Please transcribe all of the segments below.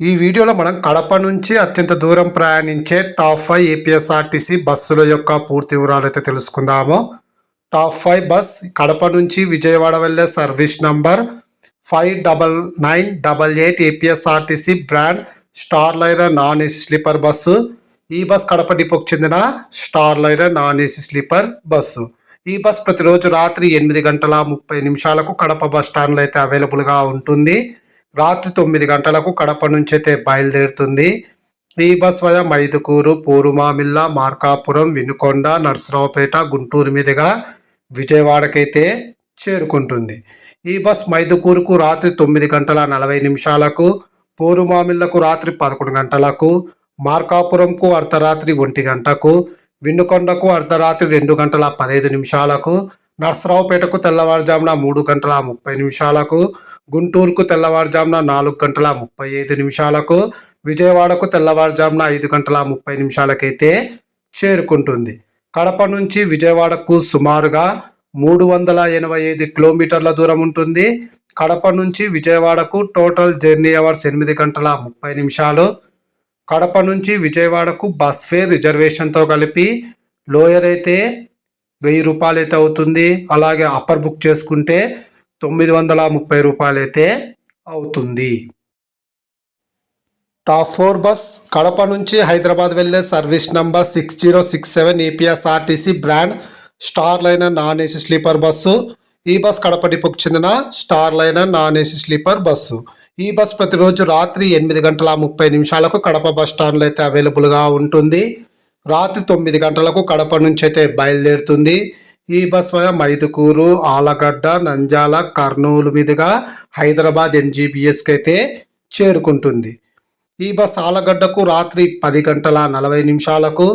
ఈ వీడియోలో మనం కడప నుంచి అత్యంత దూరం ప్రయాణించే టాప్ ఫైవ్ ఏపీఎస్ఆర్టీసీ బస్సుల యొక్క పూర్తి వివరాలు అయితే తెలుసుకుందాము. టాప్ ఫైవ్ బస్ కడప నుంచి విజయవాడ వెళ్ళే service number five double nine double eight APSRTC brand star liner non AC sleeper bus. ఈ బస్ కడప డిపోకు చెందిన star liner non AC sleeper bus. ఈ బస్ ప్రతిరోజు రాత్రి ఎనిమిది గంటల ముప్పై నిమిషాలకు కడప బస్ స్టాండ్లో అయితే అవైలబుల్గా ఉంటుంది. రాత్రి తొమ్మిది గంటలకు కడప నుంచి అయితే బయలుదేరుతుంది. ఈ బస్ వయ మైదుకూరు పూరుమామిల్ల మార్కాపురం వినుకొండ నర్సరావుపేట గుంటూరు మీదుగా విజయవాడకైతే చేరుకుంటుంది. ఈ బస్ మైదుకూరుకు రాత్రి తొమ్మిది గంటల నలభై నిమిషాలకు పూరుమామిళ్ళకు రాత్రి పదకొండు గంటలకు మార్కాపురంకు అర్ధరాత్రి ఒంటి గంటకు వినుకొండకు అర్ధరాత్రి రెండు గంటల పదహైదు నిమిషాలకు నర్సరావుపేటకు తెల్లవారుజామున మూడు గంటల ముప్పై నిమిషాలకు గుంటూరుకు తెల్లవారుజామున నాలుగు గంటల ముప్పై ఐదు నిమిషాలకు విజయవాడకు తెల్లవారుజామున ఐదు గంటల ముప్పై నిమిషాలకైతే చేరుకుంటుంది. కడప నుంచి విజయవాడకు సుమారుగా మూడు వందల ఎనభై ఐదు కిలోమీటర్ల దూరం ఉంటుంది. కడప నుంచి విజయవాడకు టోటల్ జర్నీ అవర్స్ ఎనిమిది గంటల ముప్పై నిమిషాలు. కడప నుంచి విజయవాడకు బస్ ఫేర్ రిజర్వేషన్తో కలిపి లోయర్ అయితే వెయ్యి రూపాయలు అయితే అవుతుంది. అలాగే అప్పర్ బుక్ చేసుకుంటే తొమ్మిది వందల ముప్పై రూపాయలు అయితే అవుతుంది. టాప్ ఫోర్ బస్ కడప నుంచి హైదరాబాద్ వెళ్ళే service number six zero six seven APSRTC brand star liner non AC sleeper bus. ఈ బస్ కడప డిపోకు చెందిన star liner non AC sleeper bus. ఈ బస్ ప్రతిరోజు రాత్రి ఎనిమిది గంటల ముప్పై నిమిషాలకు కడప బస్ స్టాండ్లో అయితే అవైలబుల్గా ఉంటుంది. రాత్రి తొమ్మిది గంటలకు కడప నుంచి అయితే బయలుదేరుతుంది. ఈ బస్ వయ మైదుకూరు ఆలగడ్డ నంజాల కర్నూలు మీదుగా హైదరాబాద్ ఎంజీబీఎస్కి అయితే చేరుకుంటుంది. ఈ బస్ ఆలగడ్డకు రాత్రి పది గంటల నలభై నిమిషాలకు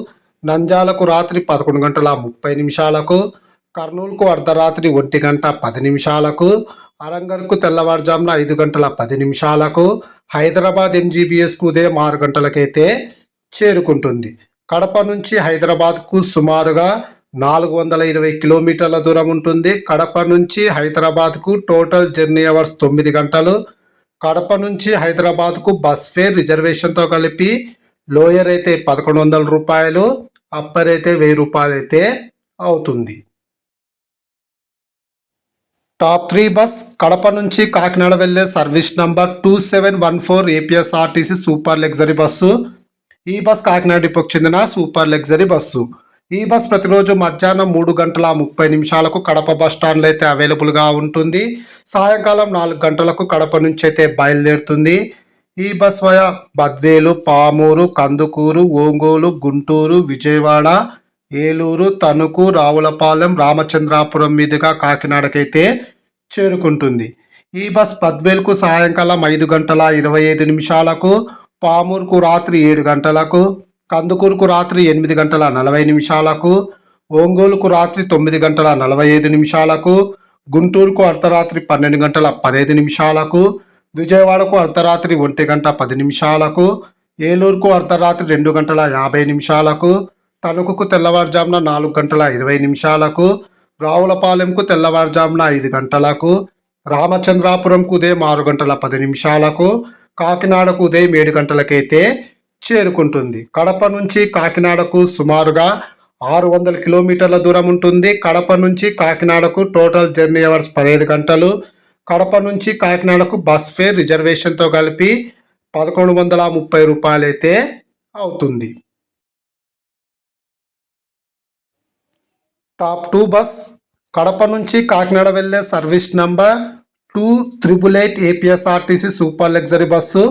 నంజాలకు రాత్రి పదకొండు గంటల ముప్పై నిమిషాలకు కర్నూలుకు అర్ధరాత్రి ఒంటి గంట పది నిమిషాలకు అరంగర్కు తెల్లవారుజామున ఐదు గంటల పది నిమిషాలకు హైదరాబాద్ ఎంజీబీఎస్కు ఉదయం ఆరు గంటలకైతే చేరుకుంటుంది. కడప నుంచి హైదరాబాద్కు సుమారుగా నాలుగు వందల ఇరవై కిలోమీటర్ల దూరం ఉంటుంది. కడప నుంచి హైదరాబాద్కు టోటల్ జర్నీ అవర్స్ తొమ్మిది గంటలు. కడప నుంచి హైదరాబాద్కు బస్ ఫేర్ రిజర్వేషన్తో కలిపి లోయర్ అయితే పదకొండు వందల రూపాయలు అప్పర్ అయితే వెయ్యి రూపాయలు అయితే అవుతుంది. టాప్ త్రీ బస్ కడప నుంచి కాకినాడ వెళ్ళే service number two seven one four APSRTC super luxury bus. ఈ బస్ కాకినాడ డిపోకు చెందిన సూపర్ లగ్జరీ బస్సు. ఈ బస్ ప్రతిరోజు మధ్యాహ్నం మూడు గంటల ముప్పై నిమిషాలకు కడప బస్ స్టాండ్లో అయితే అవైలబుల్గా ఉంటుంది. సాయంకాలం నాలుగు గంటలకు కడప నుంచి అయితే బయలుదేరుతుంది. ఈ బస్ వయ బద్వేలు పామూరు కందుకూరు ఒంగోలు గుంటూరు విజయవాడ ఏలూరు తణుకు రావులపాలెం రామచంద్రాపురం మీదుగా కాకినాడకైతే చేరుకుంటుంది. ఈ బస్ బద్వేలుకు సాయంకాలం ఐదు గంటల ఇరవై ఐదు నిమిషాలకు పామూరుకు రాత్రి ఏడు గంటలకు కందుకూరుకు రాత్రి ఎనిమిది గంటల నలభై నిమిషాలకు ఒంగోలుకు రాత్రి తొమ్మిది గంటల నలభై ఐదు నిమిషాలకు గుంటూరుకు అర్ధరాత్రి పన్నెండు గంటల పదహైదు నిమిషాలకు విజయవాడకు అర్ధరాత్రి ఒంటి గంట పది నిమిషాలకు ఏలూరుకు అర్ధరాత్రి రెండు గంటల యాభై నిమిషాలకు తణుకుకు తెల్లవారుజామున నాలుగు గంటల ఇరవై నిమిషాలకు రావులపాలెంకు తెల్లవారుజామున ఐదు గంటలకు రామచంద్రాపురంకు ఉదయం ఆరు గంటల పది నిమిషాలకు కాకినాడకు ఉదయం ఏడు గంటలకైతే చేరుకుంటుంది. కడప నుంచి కాకినాడకు సుమారుగా ఆరు వందల కిలోమీటర్ల దూరం ఉంటుంది. కడప నుంచి కాకినాడకు టోటల్ జర్నీ అవర్స్ పదిహేను గంటలు. కడప నుంచి కాకినాడకు బస్ ఫేర్ రిజర్వేషన్తో కలిపి పదకొండు వందల ముప్పై రూపాయలైతే అవుతుంది. Top two bus. కడప నుంచి కాకినాడ వెళ్ళే service number two triple eight APSRTC super luxury bus.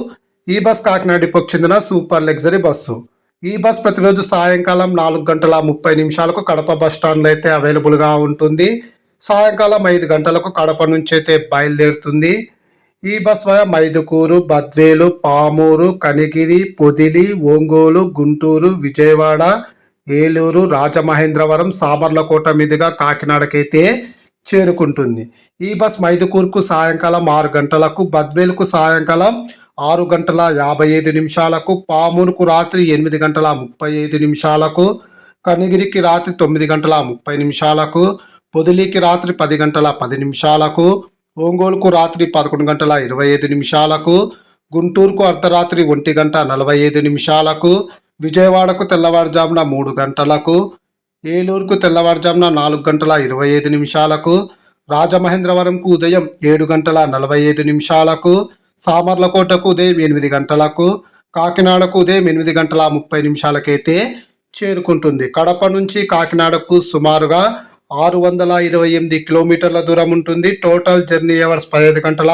ఈ బస్ కాకినాడ డిపోకు చెందిన సూపర్ లగ్జరీ బస్సు. ఈ బస్ ప్రతిరోజు సాయంకాలం నాలుగు గంటల ముప్పై నిమిషాలకు కడప బస్ స్టాండ్లో అయితే అవైలబుల్గా ఉంటుంది. సాయంకాలం ఐదు గంటలకు కడప నుంచి అయితే బయలుదేరుతుంది. ఈ బస్ వల్ల మైదుకూరు బద్వేలు పామూరు కనిగిరి పొదిలి ఒంగోలు గుంటూరు విజయవాడ ఏలూరు రాజమహేంద్రవరం సామర్లకోట మీదుగా కాకినాడకైతే చేరుకుంటుంది. ఈ బస్ మైదుకూరుకు సాయంకాలం ఆరు గంటలకు బద్వేలుకు సాయంకాలం ఆరు గంటల యాభై ఐదు నిమిషాలకు పామూరుకు రాత్రి ఎనిమిది గంటల ముప్పై ఐదు నిమిషాలకు కనిగిరికి రాత్రి తొమ్మిది గంటల ముప్పై నిమిషాలకు పొదిలికి రాత్రి పది గంటల పది నిమిషాలకు ఒంగోలుకు రాత్రి పదకొండు గంటల ఇరవై ఐదు నిమిషాలకు గుంటూరుకు అర్ధరాత్రి ఒంటి గంట నలభై ఐదు నిమిషాలకు విజయవాడకు తెల్లవారుజామున మూడు గంటలకు ఏలూరుకు తెల్లవారుజామున నాలుగు గంటల ఇరవై ఐదు నిమిషాలకు రాజమహేంద్రవరంకు ఉదయం ఏడు గంటల నలభై ఐదు నిమిషాలకు సామర్లకోటకు ఉదయం ఎనిమిది గంటలకు కాకినాడకు ఉదయం ఎనిమిది గంటల ముప్పై నిమిషాలకైతే చేరుకుంటుంది. కడప నుంచి కాకినాడకు సుమారుగా ఆరు వందల ఇరవై ఎనిమిది కిలోమీటర్ల దూరం ఉంటుంది. టోటల్ జర్నీ అవర్స్ పదిహేను గంటల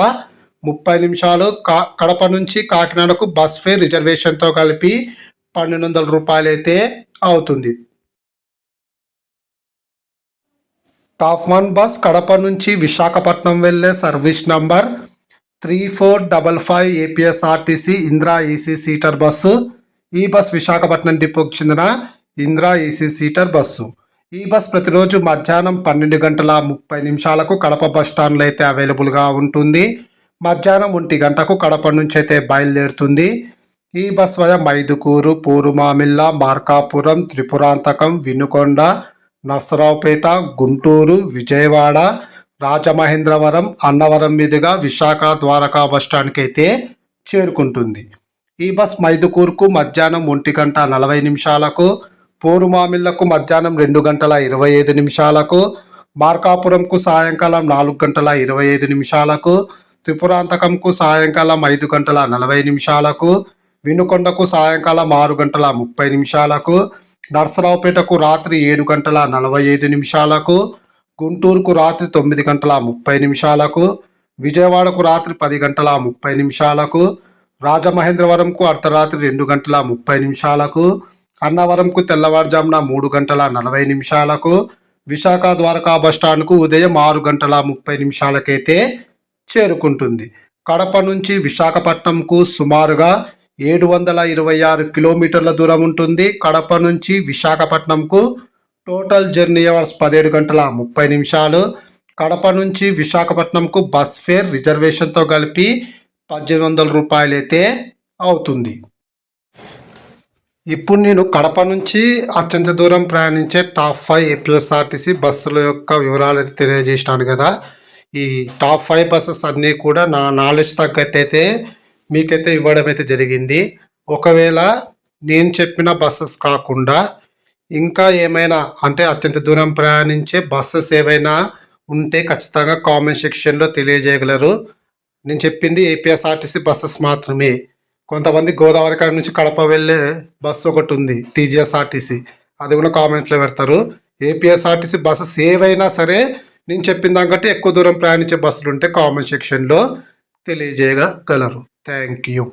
ముప్పై నిమిషాలు. కా కడప నుంచి కాకినాడకు బస్ ఫేర్ రిజర్వేషన్తో కలిపి పన్నెండు వందల రూపాయలైతే అవుతుంది. టాప్ వన్ బస్ కడప నుంచి విశాఖపట్నం వెళ్ళే service number three four double five APSRTC Indra AC seater bus. ఈ బస్ విశాఖపట్నం డిపోకి చెందిన ఇంద్రా ఈసీ సీటర్ బస్సు. ఈ బస్ ప్రతిరోజు మధ్యాహ్నం పన్నెండు గంటల ముప్పై నిమిషాలకు కడప బస్ స్టాండ్లో అయితే అవైలబుల్గా ఉంటుంది. మధ్యాహ్నం ఒంటి గంటకు కడప నుంచి అయితే బయలుదేరుతుంది. ఈ బస్ వయ మైదుకూరు పూరుమామిల్ల మార్కాపురం త్రిపురాంతకం వినుకొండ నర్సరావుపేట గుంటూరు విజయవాడ రాజమహేంద్రవరం అన్నవరం మీదుగా విశాఖ ద్వారకా బస్టాండ్కి అయితే చేరుకుంటుంది. ఈ బస్ మైదుకూరుకు మధ్యాహ్నం ఒంటి గంట నలభై నిమిషాలకు పోరుమామిళ్ళకు మధ్యాహ్నం రెండు గంటల ఇరవై ఐదు నిమిషాలకు మార్కాపురంకు సాయంకాలం నాలుగు గంటల ఇరవై ఐదు నిమిషాలకు త్రిపురాంతకంకు సాయంకాలం ఐదు గంటల నలభై నిమిషాలకు వినుకొండకు సాయంకాలం ఆరు గంటల ముప్పై నిమిషాలకు నర్సరావుపేటకు రాత్రి ఏడు గంటల నలభై ఐదు నిమిషాలకు గుంటూరుకు రాత్రి తొమ్మిది గంటల ముప్పై నిమిషాలకు విజయవాడకు రాత్రి పది గంటల ముప్పై నిమిషాలకు రాజమహేంద్రవరంకు అర్ధరాత్రి రెండు గంటల ముప్పై నిమిషాలకు అన్నవరంకు తెల్లవారుజామున మూడు గంటల నలభై నిమిషాలకు విశాఖ ద్వారకా బస్టాండ్కు ఉదయం ఆరు గంటల ముప్పై నిమిషాలకైతే చేరుకుంటుంది. కడప నుంచి విశాఖపట్నంకు సుమారుగా ఏడు వందల ఇరవై ఆరు కిలోమీటర్ల దూరం ఉంటుంది. కడప నుంచి విశాఖపట్నంకు టోటల్ జర్నీ అవర్స్ పదిహేడు గంటల ముప్పై నిమిషాలు. కడప నుంచి విశాఖపట్నంకు బస్ ఫేర్ రిజర్వేషన్తో కలిపి పద్దెనిమిది వందల రూపాయలు అయితే అవుతుంది. ఇప్పుడు నేను కడప నుంచి అత్యంత దూరం ప్రయాణించే టాప్ ఫైవ్ ఏపీఎస్ఆర్టీసీ బస్సుల యొక్క వివరాలు అయితే తెలియజేసినాను కదా. ఈ టాప్ ఫైవ్ బస్సెస్ అన్నీ కూడా నా నాలెడ్జ్ తగ్గట్టయితే మీకైతే ఇవ్వడం అయితే జరిగింది. ఒకవేళ నేను చెప్పిన బస్సెస్ కాకుండా ఇంకా ఏమైనా అంటే అత్యంత దూరం ప్రయాణించే బస్సెస్ ఏవైనా ఉంటే ఖచ్చితంగా కామెంట్ సెక్షన్లో తెలియజేయగలరు. నేను చెప్పింది ఏపీఎస్ఆర్టీసీ బస్సెస్ మాత్రమే. కొంతమంది గోదావరి కాడ నుంచి కడప వెళ్ళే బస్సు ఒకటి ఉంది టీజీఎస్ఆర్టీసీ. అది కూడా కామెంట్లో పెడతారు. ఏపీఎస్ఆర్టీసీ బస్సెస్ ఏవైనా సరే నేను చెప్పిన దానికంటే ఎక్కువ దూరం ప్రయాణించే బస్సులు ఉంటే కామెంట్ సెక్షన్లో. తెలియజేయగలరు థ్యాంక్ యూ